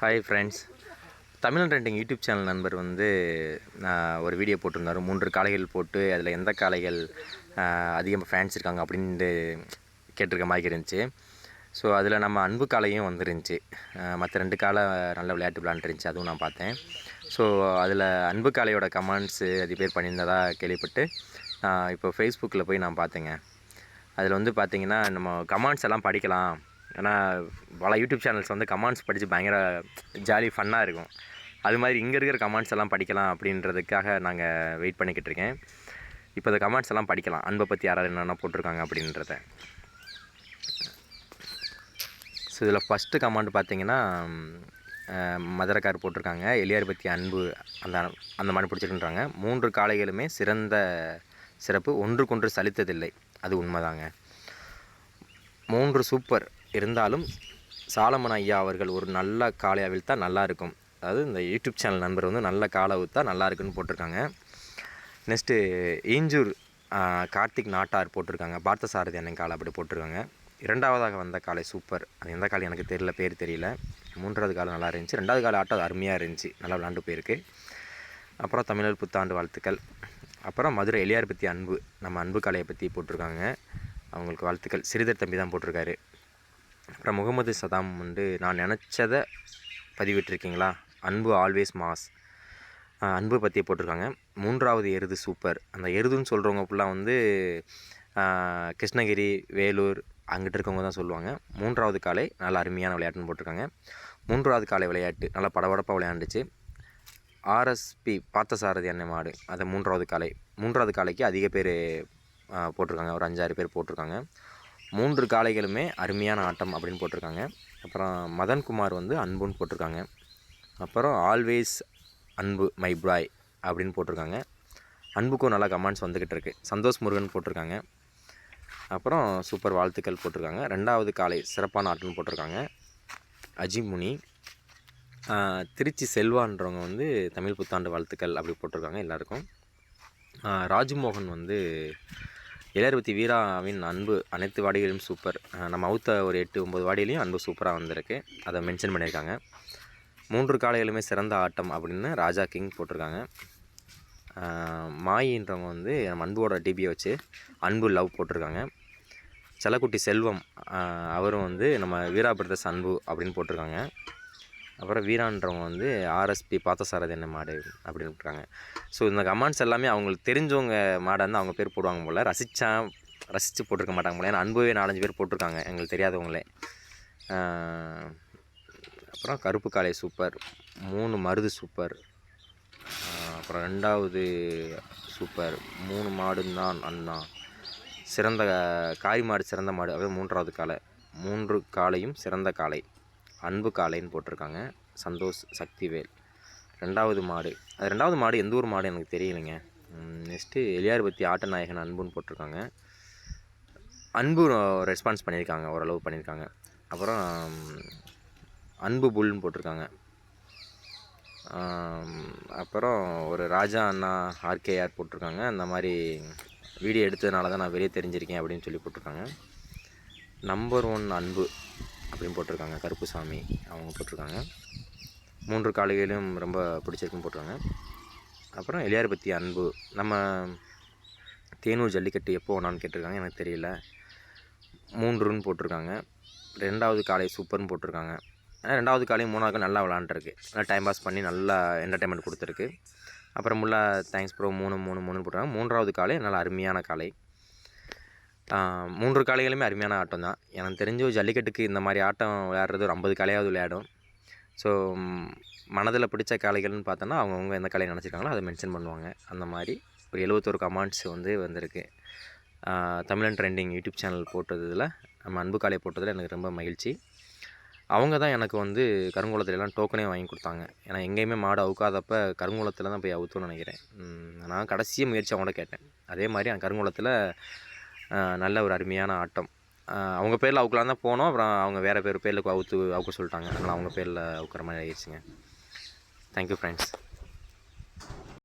Hi friends Tamil trending YouTube channel நண்பர் வந்து நான் ஒரு வீடியோ போட்டிருந்தார். மூன்று காளைகள் போட்டு அதில் எந்த காளைகள் அதிகமாக ஃபேன்ஸ் இருக்காங்க அப்படின்ட்டு கேட்டிருக்க மாதிரி இருந்துச்சு. ஸோ அதில் நம்ம அன்பு காலையும் வந்துருந்துச்சு. மற்ற ரெண்டு காலை நல்ல விளையாட்டு விளாண்டுருந்துச்சு அதுவும் நான் பார்த்தேன். ஸோ அதில் அன்பு காலையோட கமெண்ட்ஸு அது பேர் பண்ணியிருந்ததாக கேள்விப்பட்டு நான் இப்போ ஃபேஸ்புக்கில் போய் நான் பார்த்தேங்க. அதில் வந்து பார்த்தீங்கன்னா நம்ம கமெண்ட்ஸ் எல்லாம் படிக்கலாம். ஏன்னா பல யூடியூப் சேனல்ஸ் வந்து கமெண்ட்ஸ் படித்து பயங்கர ஜாலி ஃபன்னாக இருக்கும். அது மாதிரி இங்கே இருக்கிற கமெண்ட்ஸ் எல்லாம் படிக்கலாம் அப்படின்றதுக்காக நாங்கள் வெயிட் பண்ணிக்கிட்டு இருக்கேன். இப்போ இந்த கமெண்ட்ஸ் எல்லாம் படிக்கலாம். அன்பை பற்றி யாராவது என்னென்ன போட்டிருக்காங்க அப்படின்றத. ஸோ இதில் ஃபஸ்ட்டு கமாண்ட் பார்த்தீங்கன்னா மதுரக்கார் போட்டிருக்காங்க. எளியார் பற்றி அன்பு அந்த அந்த மாதிரி பிடிச்சிருக்குன்றாங்க. மூன்று காளைகளுமே சிறந்த சிறப்பு. ஒன்றுக்கொன்று சலித்ததில்லை. அது உண்மைதாங்க. மூன்று சூப்பர் இருந்தாலும் சாலமன் ஐயா அவர்கள் ஒரு நல்ல காளை அவிழ்த்தா நல்லா இருக்கும். அதாவது இந்த யூடியூப் சேனல் நண்பர் வந்து நல்ல காளை அவிழ்த்தா நல்லா இருக்குன்னு போட்டிருக்காங்க. நெக்ஸ்ட்டு ஈஞ்சூர் கார்த்திக் நாட்டார் போட்டிருக்காங்க. பார்த்தசாரதி அண்ணன் காலை அப்படி போட்டிருக்காங்க. இரண்டாவதாக வந்த காலை சூப்பர். அது எந்த கால் எனக்கு தெரியல பேர் தெரியல. மூன்றாவது காலம் நல்லா இருந்துச்சு. ரெண்டாவது கால ஆட்டம் அருமையாக இருந்துச்சு. நல்லா விளாண்டு போயிருக்கு. அப்புறம் தமிழர் புத்தாண்டு வாழ்த்துக்கள். அப்புறம் மதுரை எளியார் பற்றி அன்பு. நம்ம அன்பு காலையை பற்றி போட்டிருக்காங்க. அவங்களுக்கு வாழ்த்துக்கள். சிறிதர் தம்பி தான் போட்டிருக்காரு. அப்புறம் முகமது சதாம் வந்து நான் நினச்சதை பதிவிட்டிருக்கீங்களா? அன்பு ஆல்வேஸ் மாஸ். அன்பு பற்றி போட்டிருக்காங்க. மூன்றாவது எருது சூப்பர். அந்த எருதுன்னு சொல்கிறவங்க ஃபுல்லாக வந்து கிருஷ்ணகிரி வேலூர் அங்கிட்டு இருக்கவங்க தான் சொல்லுவாங்க. மூன்றாவது காலை நல்ல அருமையான விளையாட்டுன்னு போட்டிருக்காங்க. மூன்றாவது காலை விளையாட்டு நல்லா படபடப்பாக விளையாண்டுச்சு. ஆர்எஸ்பி பார்த்தசாரதி அன்னை மாடு அது மூன்றாவது காலை மூன்றாவது காலைக்கு அதிக பேர் போட்டிருக்காங்க. ஒரு அஞ்சாறு பேர் போட்டிருக்காங்க. மூன்று காளைகளுமே அருமையான ஆட்டம் அப்படின்னு போட்டிருக்காங்க. அப்புறம் மதன்குமார் வந்து அன்புன்னு போட்டிருக்காங்க. அப்புறம் ஆல்வேஸ் அன்பு மை பாய் அப்படின்னு போட்டிருக்காங்க. அன்புக்கும் நல்லா கமெண்ட்ஸ் வந்துக்கிட்டு இருக்குது சந்தோஷ் முருகன் போட்டிருக்காங்க. அப்புறம் சூப்பர் வாழ்த்துக்கள் போட்டிருக்காங்க. ரெண்டாவது காலை சிறப்பான ஆட்டம்னு போட்டிருக்காங்க. அஜிமுனி திருச்சி செல்வான்றவங்க வந்து தமிழ் புத்தாண்டு வாழ்த்துக்கள் அப்படி போட்டிருக்காங்க எல்லாருக்கும். ராஜ்மோகன் வந்து இளையர்பதி வீராவின் அன்பு அனைத்து வாடிகளிலும் சூப்பர். நம்ம அவுத்த ஒரு எட்டு ஒம்பது வாடியிலையும் அன்பு சூப்பராக வந்திருக்கு. அதை மென்ஷன் பண்ணியிருக்காங்க. மூன்று காளைகளுமே சிறந்த ஆட்டம் அப்படின்னு ராஜா கிங் போட்டிருக்காங்க. மாயின்றவங்க வந்து நம்ம அன்போட டிபியை வச்சு அன்பு லவ் போட்டிருக்காங்க. செல்லக்குட்டி செல்வம் அவரும் வந்து நம்ம வீரா பிரதர்ஸ் அன்பு அப்படின்னு போட்டிருக்காங்க. அப்புறம் வீரான்றவங்க வந்து ஆர்எஸ்பி பார்த்தசாரதி என்ன மாடு அப்படின்னு இருக்காங்க ஸோ இந்த கமெண்ட்ஸ் எல்லாமே அவங்களுக்கு தெரிஞ்சவங்க மாடை வந்து அவங்க பேர் போடுவாங்க போல். ரசித்தா ரசித்து போட்டிருக்க மாட்டாங்க போல. ஏன்னா அன்பவே நாலஞ்சு பேர் போட்டிருக்காங்க எங்களுக்கு தெரியாதவங்களே. அப்புறம் கருப்பு காளை சூப்பர் மூணு மருது சூப்பர். அப்புறம் ரெண்டாவது சூப்பர் மூணு மாடுந்தான் அண்ணா. சிறந்த காரி மாடு சிறந்த மாடு அதாவது மூன்றாவது காளை. மூன்று காளையும் சிறந்த காளை. அன்பு காளைன்னு போட்டிருக்காங்க. சந்தோஷ் சக்திவேல். ரெண்டாவது மாடு. அது ரெண்டாவது மாடு எந்த ஊர் மாடு எனக்கு தெரியலைங்க. நெக்ஸ்ட்டு எலியார்பத்தி ஆட்ட நாயகன் அன்புன்னு போட்டிருக்காங்க. அன்பு ரெஸ்பான்ஸ் பண்ணியிருக்காங்க ஓரளவு பண்ணியிருக்காங்க. அப்புறம் அன்பு புல்னு போட்டிருக்காங்க. அப்புறம் ஒரு ராஜா அண்ணா ஆர்கேஆர் போட்டிருக்காங்க. அந்த மாதிரி வீடியோ எடுத்ததுனால தான் நான் வெளியே தெரிஞ்சிருக்கேன் அப்படின்னு சொல்லி போட்டிருக்காங்க. நம்பர் ஒன் அன்பு அப்படின்னு போட்டிருக்காங்க. கருப்புசாமி அவங்க போட்டிருக்காங்க. மூன்று காலையிலும் ரொம்ப பிடிச்சிருக்குன்னு போட்டிருக்காங்க. அப்புறம் எளியார் பற்றி அன்பு. நம்ம தேனூர் ஜல்லிக்கட்டு எப்போ வேணான்னு கேட்டிருக்காங்க. எனக்கு தெரியல. மூன்றுன்னு போட்டிருக்காங்க. ரெண்டாவது காலை சூப்பர்னு போட்டிருக்காங்க. ரெண்டாவது காலையும் மூணாவது கால் நல்லா விளாண்டுருக்கு. நல்லா டைம் பாஸ் பண்ணி நல்லா என்டர்டைன்மெண்ட் கொடுத்துருக்கு. அப்புறமுள்ள தேங்க்ஸ் ப்ரோ மூணு மூணு மூணு போட்டாங்க மூன்றாவது காலை நல்லா அருமையான காலை. மூன்று காளைகளுமே அருமையான ஆட்டம் தான். எனக்கு தெரிஞ்சு ஜல்லிக்கட்டுக்கு இந்த மாதிரி ஆட்டம் விளையாடுறது ஒரு ஐம்பது காலையாவது விளையாடும். ஸோ மனதில் பிடிச்ச காளைகள்னு பார்த்தோன்னா அவங்கவுங்க எந்த காலையை நினச்சிருக்காங்களோ அதை மென்ஷன் பண்ணுவாங்க. அந்த மாதிரி ஒரு எழுபத்தொரு கமெண்ட்ஸ் வந்து வந்திருக்கு. தமிழன் ட்ரெண்டிங் யூடியூப் சேனல் போட்டதில் நம்ம அன்பு காளை போட்டதில் எனக்கு ரொம்ப மகிழ்ச்சி. அவங்க தான் எனக்கு வந்து கருங்குளத்துல எல்லாம் டோக்கனே வாங்கி கொடுத்தாங்க. ஏன்னா எங்கேயுமே மாடு அவுக்காதப்ப கருங்கோலத்தில் தான் போய் அவுத்தோன்னு நினைக்கிறேன். நான் கடைசியாக முயற்சி அவங்கள்ட்ட கேட்டேன். அதே மாதிரி அந்த கருங்கோலத்தில் நல்ல ஒரு அருமையான ஆட்டம். அவங்க பேரில் அவுக்கலாம் தான் போனோம். அப்புறம் அவங்க வேறு பேர் பேரில் அவுத்து அவுக்க சொல்லிட்டாங்க. அதனால் அவங்க பேரில் அவுக்கிற மாதிரி ஆயிடுச்சுங்க. Thank you friends